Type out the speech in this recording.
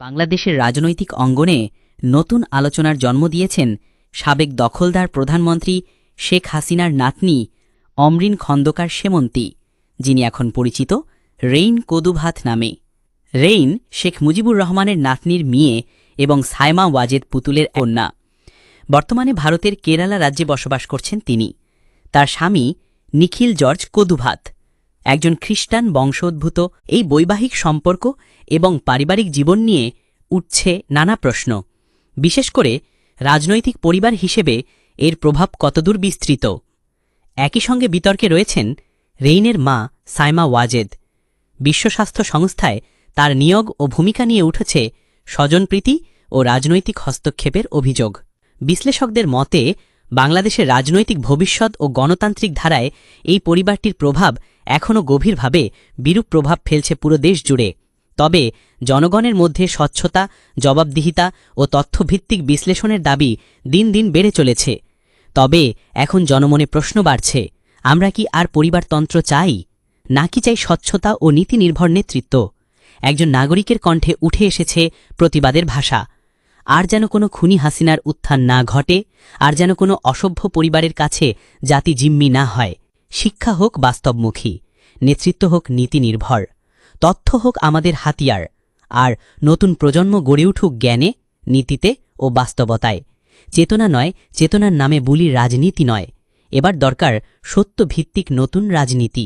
বাংলাদেশের রাজনৈতিক অঙ্গনে নতুন আলোচনার জন্ম দিয়েছেন সাবেক দখলদার প্রধানমন্ত্রী শেখ হাসিনার নাতনি অমরিন খন্দকার সেমন্তী, যিনি এখন পরিচিত রেইন কদুভাত নামে। রেইন শেখ মুজিবুর রহমানের নাতনির মেয়ে এবং সায়মা ওয়াজেদ পুতুলের কন্যা। বর্তমানে ভারতের কেরালা রাজ্যে বসবাস করছেন তিনি। তার স্বামী নিখিল জর্জ কদুভাত। একজন খ্রিস্টান বংশোদ্ভূত এই বৈবাহিক সম্পর্ক এবং পারিবারিক জীবন নিয়ে উঠছে নানা প্রশ্ন। বিশেষ করে রাজনৈতিক পরিবার হিসেবে এর প্রভাব কতদূর বিস্তৃত? একই সঙ্গে বিতর্কে রয়েছেন রেইনের মা সাইমা ওয়াজেদ। বিশ্ব স্বাস্থ্য সংস্থায় তার নিয়োগ ও ভূমিকা নিয়ে উঠেছে স্বজনপ্রীতি ও রাজনৈতিক হস্তক্ষেপের অভিযোগ। বিশ্লেষকদের মতে, বাংলাদেশের রাজনৈতিক ভবিষ্যৎ ও গণতান্ত্রিক ধারায় এই পরিবারটির প্রভাব এখনও গভীরভাবে বিরূপ প্রভাব ফেলছে পুরো দেশ জুড়ে। তবে জনগণের মধ্যে স্বচ্ছতা, জবাবদিহিতা ও তথ্যভিত্তিক বিশ্লেষণের দাবি দিন দিন বেড়ে চলেছে। তবে এখন জনমনে প্রশ্ন বাড়ছে, আমরা কি আর পরিবারতন্ত্র চাই? নাকি চাই স্বচ্ছতা ও নীতিনির্ভর নেতৃত্ব? একজন নাগরিকের কণ্ঠে উঠে এসেছে প্রতিবাদের ভাষা। আর যেন কোনো খুনি হাসিনার উত্থান না ঘটে, আর যেন কোনো অসভ্য পরিবারের কাছে জাতি জিম্মি না হয়। শিক্ষা হোক বাস্তবমুখী, নেতৃত্ব হোক নীতি নির্ভর তথ্য হোক আমাদের হাতিয়ার, আর নতুন প্রজন্ম গড়ে উঠুক জ্ঞানে, নীতিতে ও বাস্তবতায়। চেতনা নয়, চেতনার নামে বুলি রাজনীতি নয়। এবার দরকার সত্য ভিত্তিক নতুন রাজনীতি।